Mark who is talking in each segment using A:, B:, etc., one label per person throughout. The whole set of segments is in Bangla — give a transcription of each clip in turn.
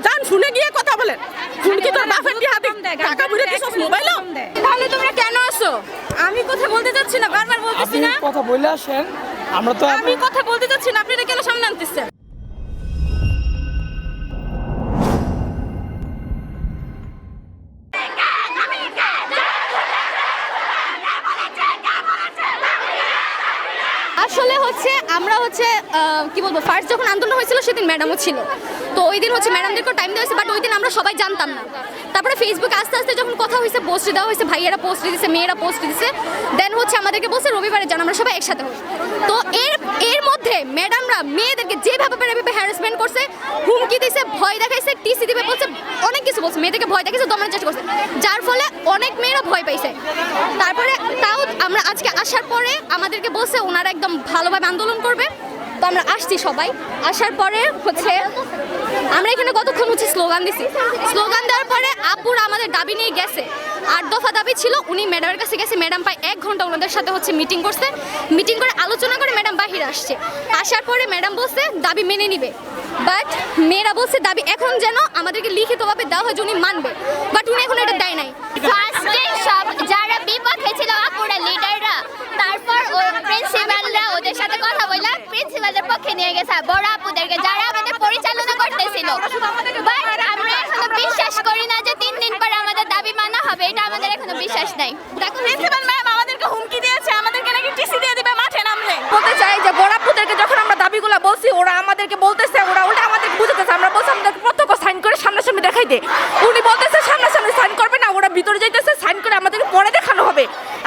A: যান শুনে গিয়ে কথা বলেন শুন কি তোর বাপের কি হাতে টাকা বুড়ে দিছস মোবাইল?
B: তাহলে তোমরা কেন আসো? আমি কথা বলতে যাচ্ছি না বারবার বলতেছি
C: আপনি
B: না।
C: কথা বলে আসেন আমরা তো
B: আমি কথা বলতে যাচ্ছি না আপনি কেন সামনে আনতেছেন?
D: হচ্ছে, আমরা হচ্ছে কি বলব ফার্স্ট যখন আন্দোলন হয়েছিল সেদিন ম্যাডামও ছিল। তো ওই দিন হচ্ছে ম্যাডামদেরকেও টাইম দেওয়া হয়েছে বাট ওই দিন আমরা সবাই জানতাম না। তারপরে ফেসবুকে আস্তে আস্তে যখন কথা হয়েছে পোস্ট দেওয়া হয়েছে, ভাইয়েরা পোস্ট দিয়েছে মেয়েরা পোস্ট দিয়েছে দেন হচ্ছে আমাদেরকে বলছে, রবিবারে যান আমরা সবাই একসাথে হই তো এর এর মধ্যে ম্যাডামরা মেয়েদেরকে যেভাবে এভাবে হ্যারাসমেন্ট করছে, হুমকি দিছে, ভয় দেখাইছে টিসি দিবে বলছে, অনেক কিছু বলছে, মেয়েদেরকে ভয় দেখাইছে, দমানোর চেষ্টা করছে। যার ফলে অনেক মেয়েরা ভয় পাইছে। তারপরে তাও আমরা আজকে আসার পরে আমাদেরকে বলছে, ওনারা একদম ভালোভাবে আন্দোলন করবে। তো আমরা আসছি সবাই। আসার পরে হচ্ছে, আমরা এখানে কতক্ষণ হচ্ছে স্লোগান দিছি। স্লোগান দেওয়ার পরে আপুর আমাদের দাবি নিয়ে গেছে। আট দফা দাবি ছিল, উনি ম্যাডামের কাছে গেছে। ম্যাডাম প্রায় এক ঘণ্টা ওনাদের সাথে হচ্ছে মিটিং করছে। মিটিং করে আলোচনা করে ম্যাডাম বাহিরে আসছে। আসার পরে ম্যাডাম বলছে, দাবি মেনে নিবে। বাট মেয়েরা বলছে, দাবি এখন যেন আমাদেরকে লিখিতভাবে দেওয়া হয় যে উনি মানবে। বাট উনি এখন এটা দেয় নাই।
E: যারা তারপর প্রিন্সিপালরা ওদের সাথে কথা বললা প্রিন্সিপালের পক্ষে নিয়ে গেছে। বড় আপুদেরকে যারা আমাদের পরিচালনা করতেছিল। বাট আমরা এখনও বিশ্বাস করি না যে তিন দিন পর আমাদের দাবি মানা হবে। এটা আমাদের এখনও বিশ্বাস নাই।
B: দেখো প্রিন্সিপাল ম্যাম আমাদেরকে হুমকি দিয়েছে। আমাদেরকে নাকি টিসি দিয়ে দিবে মাঠে নামলে। বলতে চাই যে বড়াপুদেরকে যখন আমরা দাবিগুলো বলছি ওরা আমাদেরকে বলতেছে ওরা ওটা আমাদেরকে বুঝাতেছে। আমরা বলছি আমাদেরকে প্রত্যক্ষ সাইন করে সামনাসামনি দেখাই দে। উনি বলতেছে সামনাসামনি সাইন করবে না ওরা ভিতরে যাইতেছে সাইন করে আমাদেরকে পরে দেখানো হবে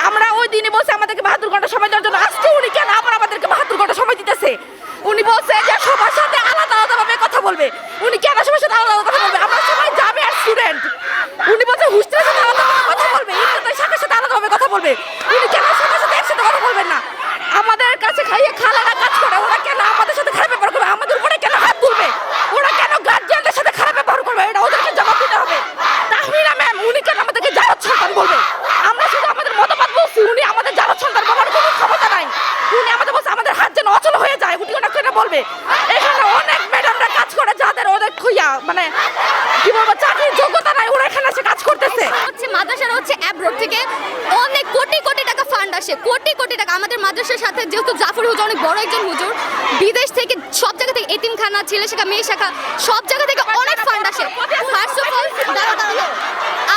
B: আমরা ওই দিনই বলছি আমাদেরকে বাহাত্তর ঘণ্টা সময় দেওয়ার জন্য আজকে উনি কেন আবার আমাদেরকে বাহাত্তর ঘণ্টা সময় দিতেছে উনি বলছে যে সবার সাথে আলাদা আলাদা ভাবে কথা বলবে উনি কেন সবার সাথে আলাদা আলাদা কথা বলবে আমরা সবাই যাবে আর স্টুডেন্ট উনি বলছে হুস্টেলের সাথে আলাদা ভাবে কথা বলবে ইন্টারনেটের শাখার সাথে বলবে উনি কেন সবার সাথে একসাথে কথা বলবেন না? আমাদের কাছে খাইয়ে খালারা কাজ করে, ওরা কেন আমাদের সাথে খারাপ ব্যবহার করবে? আমাদের উপরে কেন হাত তুলবে? ওরা কেন গার্জিয়ানদের সাথে খারাপ ব্যবহার করবে? এটা ওদেরকে জবাব দিতে হবে। তাহমিনা ম্যাম উনি কেন আমাদেরকে জারদ সন্তান বলবে? আমরা শুধু আমাদের মতামত বলছি, উনি আমাদের জারদ সন্তান বলার কোনো ক্ষমতা নাই। উনি আমাদের বলছে, আমাদের হাত যেন অচল হয়ে যায় উনি ওটা কেন বলবে। এখানে অনেক ম্যাডামরা কাজ করে, যাদের ওদের খুইয়া মানে কি বলব চাকরির যোগ্যতা নাই ওরা এখানে এসে কাজ করতেছে।
D: হচ্ছে মাদ্রাসার হচ্ছে অ্যাব্রোড থেকে অনেক কোটি কোটি টাকা ফান্ড আসে কোটি কোটি টাকা। আমাদের মাদ্রাসার সাথে যেহেতু জাফর হুজুর অনেক বড় একজন হুজুর বিদেশ থেকে সব জায়গা থেকে এতিমখানা ছেলে শাখা মেয়ে শাখা সব জায়গা থেকে অনেক ফান্ড আসে। ফার্স্ট অফ অল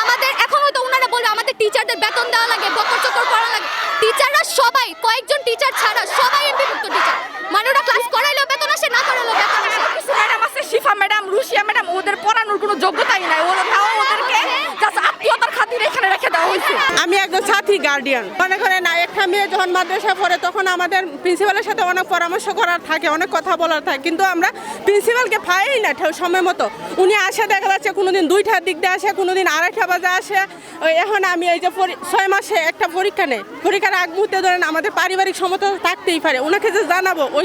D: আমাদের এখন হয়তো ওনারা বলবে আমাদের টিচারদের বেতন দেওয়া লাগে বকর চকর করা লাগে। টিচাররা সবাই কয়েকজন টিচার ছাড়া সবাই এমপিভুক্ত টিচার মানে ওরা ক্লাস করাইলেও বেতন আসে না করাইলেও বেতন আসে।
B: শিফা ম্যাডাম রুশিয়া ম্যাডাম ওদের কোনো যোগ্যতাই নাই। ওরা তাও ওদেরকে আত্মীয়তার খাতিরে এখানে রেখে দেওয়া হয়েছে।
A: আমি একজন সাথী গার্ডিয়ান মনে করেন না, একটা মেয়ে যখন মাদ্রাসা পড়ে, তখন আমাদের প্রিন্সিপালের সাথে অনেক পরামর্শ করার থাকে, অনেক কথা বলার থাকে। কিন্তু আমরা প্রিন্সিপালকে পাই না সময় মতো। উনি আসে, দেখা যাচ্ছে কোনোদিন দুইটার দিক দিয়ে আসে, কোনোদিন আড়াইটা বাজে আসে। এখন আমি এই যে ছয় মাসে একটা পরীক্ষা নেই। পরীক্ষার আগ মুহূর্তে ধরেন আমাদের পারিবারিক সমতা থাকতেই পারে। ওনাকে যে জানাব, ওই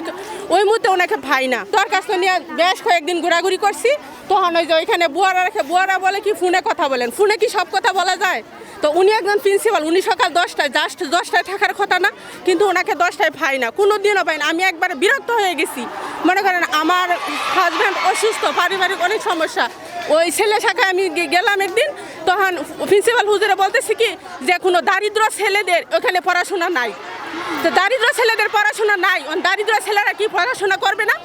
A: ওই মুহূর্তে ওনাকে ভাই না। দরখাস্ত নিয়ে বেশ কয়েকদিন ঘোরাঘুরি করছি। তখন ওই যে ওইখানে বুয়ারা রেখে, বুয়ারা বলে কি, ফোনে কথা বলেন। ফোনে কি সব কথা বলা যায়? তো উনি একজন প্রিন্সিপাল উনি সকাল দশটায় জাস্ট দশটায় থাকার কথা না, কিন্তু ওনাকে দশটায় পাই না। কোনো দিনও পাই না। আমি একবার বিরক্ত হয়ে গেছি। মনে করেন, আমার হাজব্যান্ড অসুস্থ, পারিবারিক অনেক সমস্যা। ওই ছেলে শাখায় আমি গেলাম একদিন, তখন প্রিন্সিপাল হুজুরে বলতেছি কি, যে কোনো দারিদ্র ছেলেদের ওখানে পড়াশোনা নাই। তো দারিদ্র ছেলেদের পড়াশোনা নাই। দারিদ্র ছেলেরা কি পড়াশোনা করবে না?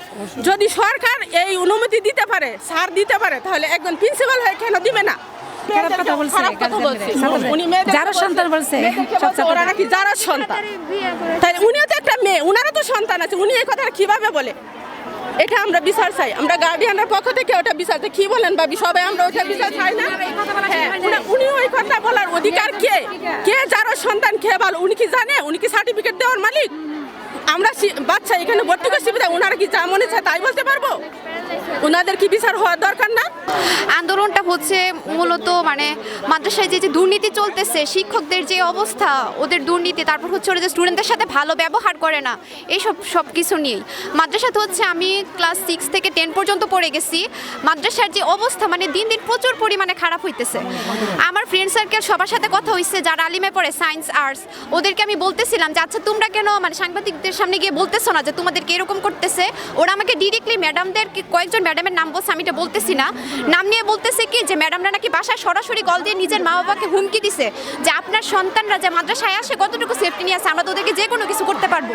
A: যদি সরকার এই অনুমতি দিতে পারে সার দিতে পারে তাহলে একজন প্রিন্সিপাল হয়ে কেন দিবে না?
F: খারাপ কথা বলছে।
A: উনি
F: যারা সন্তান বলছে,
A: ওরা নাকি যারা সন্তান? তাই উনিও তো একটা মেয়ে উনারও তো সন্তান আছে। উনি এই কথাটা কীভাবে বলে? এটা আমরা বিচার চাই। আমরা গার্ডিয়ানের পক্ষ থেকে ওটা বিচার চাই। কি বলেন ভাবি? সবাই আমরা ওটা বিচার চাই না? হ্যাঁ, উনি- ওই কথা বলার অধিকার কে? কে যার সন্তান কে ভালো উনি কি জানে? উনি কি সার্টিফিকেট দেওয়ার মালিক? আমরা বাচ্চা এখানে ভর্তি করছি ওনারা কি যা মনে চায় তাই বলতে পারব? ওনাদের কি বিচার হওয়ার দরকার না?
G: আন্দোলনটা হচ্ছে মূলত মানে মাদ্রাসায় যে যে দুর্নীতি চলতেছে শিক্ষকদের যে অবস্থা ওদের দুর্নীতি তারপর হচ্ছে ওরা যে স্টুডেন্টদের সাথে ভালো ব্যবহার করে না এইসব সব কিছু নিয়েই মাদ্রাসাতে হচ্ছে আমি ক্লাস সিক্স থেকে টেন পর্যন্ত পড়ে গেছি। মাদ্রাসার যে অবস্থা মানে দিন দিন প্রচুর পরিমাণে খারাপ হইতেছে। আমার ফ্রেন্ড সার্কেল সবার সাথে কথা হইছে, যারা আলিমে পড়ে সায়েন্স আর্টস ওদেরকে আমি বলতেছিলাম যে আচ্ছা তোমরা কেন মানে সাংবাদিকদের সামনে গিয়ে বলতেছো না যে, তোমাদেরকে এরকম করতেছে? ওরা আমাকে ডিরেক্টলি ম্যাডামদের কয়েকজন ম্যাডামের নাম বলছে, আমি এটা বলতেছি না। নাম নিয়ে বলতেছে কি যে, ম্যাডামরা নাকি বাসায় সরাসরি কল দিয়ে নিজের মা বাবাকে হুমকি দিছে যে, আপনার সন্তানরা যে মাদ্রাসায় আসে, কতটুকু সেফটি নিয়ে আসে আমরা তো ওদেরকে যে কোনো কিছু করতে পারব।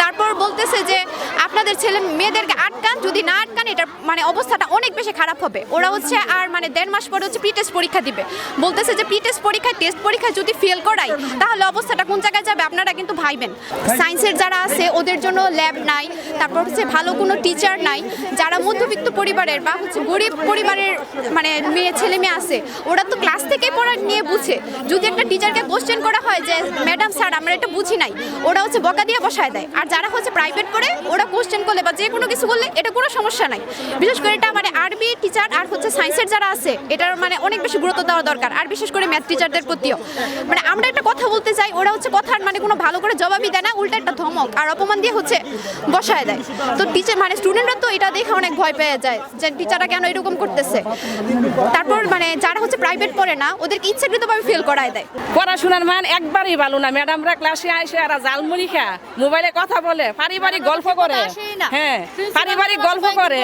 G: তারপর বলতেছে যে, আপনাদের ছেলে, মেয়েদেরকে আটকান যদি না আটকান এটার মানে অবস্থাটা অনেক বেশি খারাপ হবে। ওরা হচ্ছে আর মানে দেড় মাস পরে হচ্ছে প্রি টেস্ট পরীক্ষা দিবে। বলতেছে যে প্রি টেস্ট পরীক্ষায় টেস্ট পরীক্ষায় যদি ফেল করাই তাহলে অবস্থাটা কোন জায়গায় যাবে? আপনারা কিন্তু ভাইবেন। সায়েন্সের যারা আছে ওদের জন্য ল্যাব নাই। তারপর হচ্ছে ভালো কোনো টিচার নাই, যারা মধ্যবিত্ত পরিবারের বা হচ্ছে গরিব পরিবারের মানে মেয়ে, ছেলে মেয়ে আছে, ওরা তো ক্লাস থেকেই পড়া নিয়ে বুঝে। যদি একটা টিচারকে কোশ্চেন করা হয় যে ম্যাডাম স্যার আমরা এটা বুঝি নাই। ওরা হচ্ছে বকা দিয়ে বসায় দেয়। আর যারা হচ্ছে প্রাইভেট পড়ে, ওরা কোশ্চেন করলে বা যে কোনো কিছু করলে এটা কোনো সমস্যা নাই। বিশেষ করে এটা মানে আরবি টিচার আর হচ্ছে সায়েন্সের যারা আছে, এটার মানে অনেক বেশি গুরুত্ব দেওয়া দরকার। আর বিশেষ করে ম্যাথ টিচারদের প্রতিও। মানে আমরা একটা কথা বলতে চাই, ওরা হচ্ছে কথার মানে কোনো ভালো করে জবাবই দেয় না, উল্টা একটা ধমক আর অপমান দিয়ে হচ্ছে বসায় দেয়। তো টিচার মানে স্টুডেন্টরা তো এটা দেখে অনেক ভয় পেয়ে যায় যে টিচাররা কেন এরকম করতেছে। তারপর মানে যারা হচ্ছে প্রাইভেট পড়ে না ওদেরকে ইচ্ছাকৃতভাবে ফেল করায় দেয়।
F: পড়াশোনার মান একবারই ভালো না। ম্যাডামরা ক্লাসে আইসে আর জালমুড়ি খা মোবাইলে কথা বলে পারিবারিক গল্প করে। হ্যাঁ পারিবারিক গল্প করে।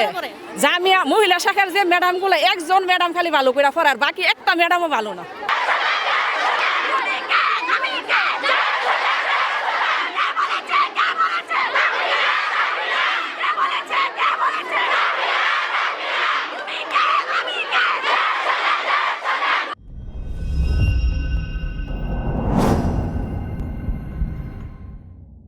F: জামিয়া মহিলা শাখার যে ম্যাডামগুলো একজন ম্যাডাম খালি ভালো করে পড়ার বাকি একটা ম্যাডামও ভালো না।